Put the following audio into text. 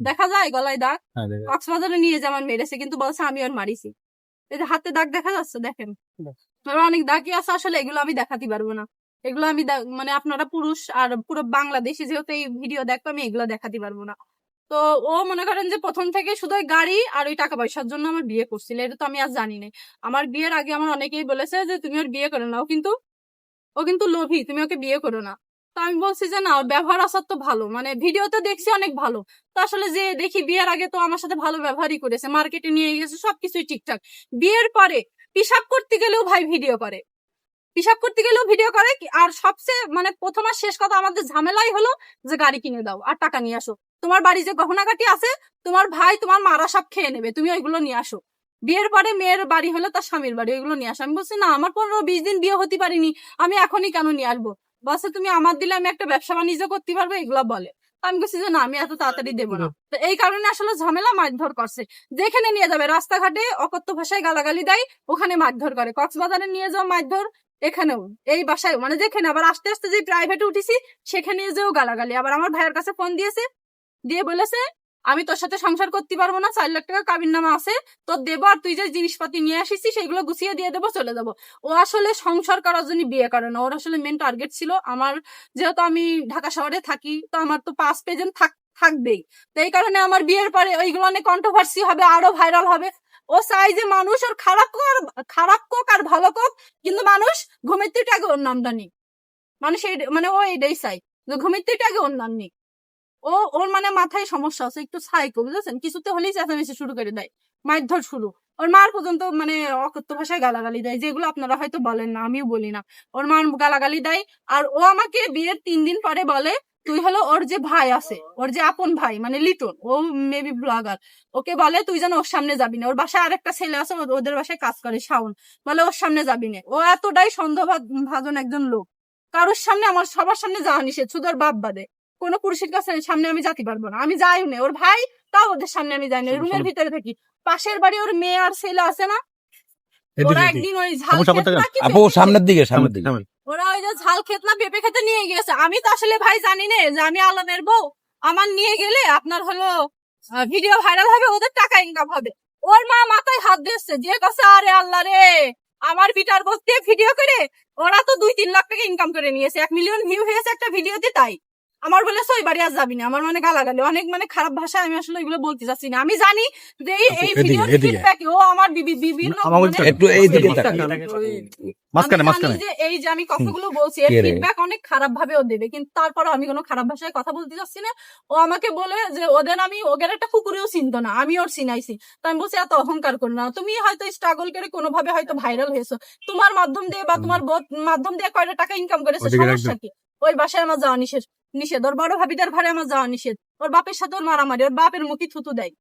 দেখা যায় গলায় দাগ। হ্যাঁ কক্সবাজারে নিয়ে যেমন মেরেছে কিন্তু বলছে আমি ওর মারিছি। এই যে হাতে দাগ দেখা যাচ্ছে দেখেন। অনেক দাগই আছে আসলে এগুলো আমি দেখাতে পারব না। এগুলো আমি মানে আপনারা পুরুষ আর পুরো বাংলাদেশি যেহেতু এই ভিডিও দেখব আমি এগুলো দেখাতে পারব না। তো ও মনে করেন যে প্রথম থেকে শুধু গাড়ি আর ওই টাকা পয়সার জন্য আমার বিয়ে করছিল এটা তো আমি আর জানি না আমার বিয়ের আগে আমার অনেকেই বলেছে যে তুমি ওর বিয়ে করো না। ও কিন্তু ও কিন্তু লোভী তুমি ওকে বিয়ে করো না। তো আমি বলছি যে, না, ব্যবহার আসার তো ভালো। মানে ভিডিওতে দেখছি অনেক ভালো। তো আসলে যে দেখি বিয়ের আগে তো আমার সাথে ভালো ব্যবহারই করেছে। মার্কেটে নিয়ে গেছে, সবকিছুই ঠিকঠাক। বিয়ের পরে পিসাব করতে গেলেও ভাই ভিডিও করে। পিসাব করতে গেলেও ভিডিও করে আর সবচেয়ে মানে প্রথম আর শেষ কথা আমাদের ঝামেলাই হলো যে, গাড়ি কিনে দাও আর টাকা নিয়ে আসো। তোমার বাড়ি যে গহনাগাটি আছে, তোমার ভাই তোমার মারা সব খেয়ে নেবে। তুমি ওইগুলো নিয়ে আসো। বিয়ের পরে মেয়ের বাড়ি হলো তার স্বামীর বাড়ি, ওইগুলো নিয়ে আসো। আমি বলছি, না, আমার পনেরো বিশ দিন বিয়ে হতে পারিনি। আমি এখনই কেন নিয়ে আসব? বলছে তুমি আমার দিলে আমি একটা ব্যবসা বাণিজ্য করতে পারব, এগুলো বলে। আমি বলছি যে, না, আমি এত তাড়াতাড়ি দেবো না। তো এই কারণে আসলে ঝামেলা মারধর করছে। যেখানে নিয়ে যাবে, রাস্তাঘাটে অকথ্য ভাষায় গালাগালি দেয়, ওখানে মারধর করে। কক্সবাজারে নিয়ে যাও মারধর, এখানেও, এই বাসায় মানে যেখানে, আবার আস্তে আস্তে যে প্রাইভেটে উঠেছি, সেখানে যেও গালাগালি। আবার আমার ভাইয়ের কাছে ফোন দিয়েছে, দিয়ে বলেছে আমি তোর সাথে সংসার করতে পারব না, চার লাখ টাকা কাবির নামা আছে, তোর দেবো আর তুই যে জিনিসপাতি নিয়ে আসিস সেগুলো গুছিয়ে দিয়ে দেবো, চলে যাব ও আসলে সংসার করার জন্য বিয়ে করে না, ওর আসলে মেন টার্গেট ছিল আমার, যেহেতু আমি ঢাকা শহরে থাকি, তো আমার তো পাঁচ পেজেন্ট থাক, থাকবেই। তো এই কারণে আমার বিয়ের পরে ওইগুলো অনেক কন্ট্রোভার্সি হবে, আরও ভাইরাল হবে। ও চাই যে মানুষ ওর খারাপ খারাপ কোক আর ভালো কোক, কিন্তু মানুষ ঘুমের আগে ওর নামটা নিক। মানুষ মানে ও এটাই চাই ঘুমের আগে ওর নাম নিক। ও, ওর মানে মাথায় সমস্যা আছে, একটু সাইকো বুঝেছেন? কিছুতে হলেই চেঁচামেচি শুরু করে দেয়, মারধর শুরু। ওর মার পর্যন্ত মানে অকথ্য ভাষায় গালাগালি দেয়, যেগুলো আপনারা হয়তো বলেন না, আমিও বলি না। ওর মার গালাগালি দেয়, আর ও আমাকে বিয়ের তিন দিন পরে বলে, তুই হলো ওর যে ভাই আছে, ওর যে আপন ভাই মানে লিটন, ও মেবি ব্লগার ওকে বলে তুই যেন ওর সামনে যাবি না। ওর বাসায় আরেকটা ছেলে আছে ওদের বাসায় কাজ করে, শাওন। বলে ওর সামনে যাবি না। ও এতটাই সন্দেহ ভাজন একজন লোক। কারোর সামনে আমার, সবার সামনে যাওয়া নিষেধ, শুধু ওর বাপ বাদে। কোনো পুরুষের কাছে সামনে আমি যেতে পারব না। আমি যাইও না। ওর ভাই তাও ওদের সামনে আমি যাই না। রুমের ভিতরে থাকি। পাশের বাড়ি ওর মেয়ে আর ছেলে আছে না? ওরা একদিন ওই ঝাল সমস্যা খেত করতে না কি আপু সামনের দিকে সামনের দিকে। ওরা ওই যে ঝাল খেত না পেঁপে খেতে নিয়ে গেছে আমি তো আসলে ভাই জানি না যে আমি আলমের বউ। আমার নিয়ে গেলে আপনার হলো ভিডিও ভাইরাল হবে ওদের টাকা ইনকাম হবে। ওর মা মাথায় হাত দিচ্ছে যে কাছে আরে আল্লাহ রে আমার ভিটার বসতে ভিডিও করে ওরা তো দুই তিন লাখ টাকা ইনকাম করে নিয়েছে। এক মিলিয়ন ভিউ হয়েছে একটা ভিডিওতে তাই। আমার বলে ওই বাড়ি আর যাবি না। আমার মানে গালাগালি। অনেক মানে খারাপ ভাষায় আমি আসলে এগুলো বলতে চাচ্ছি না। আমি জানি যে এই এই ভিডিওর ফিডব্যাক ও আমার বিভি- বিভিন্ন আমার মানে- একটু এই দিকে তাকান। মাঝখানে আমি মাঝখানে যে এই যে আমি কথাগুলো বলছি এর ফিডব্যাক অনেক খারাপ ভাবে ও দেবে। কিন্তু তারপরে আমি কোনো খারাপ ভাষায় কথা বলতে চাচ্ছি না। ও আমাকে বলে যে ওদের আমি ওদের একটা কুকুরেও চিনতো না। আমি ওর চিনাইছি। তো আমি বলছি এত অহংকার করি না। তুমি হয়তো স্ট্রাগল করে কোনোভাবে হয়তো ভাইরাল হয়েছো। তোমার মাধ্যম দিয়ে বা তোমার মাধ্যম দিয়ে কয়টা টাকা ইনকাম করেছে? সমস্যা কি? ওই বাসায় আমার যাওয়া নিষেধ। নিষেধ। ওর বড় ভাবিদার ঘরে আমার যাওয়া নিষেধ। ওর বাপের সাথে ওর মারামারি, ওর বাপের মুখে থুতু দেয়।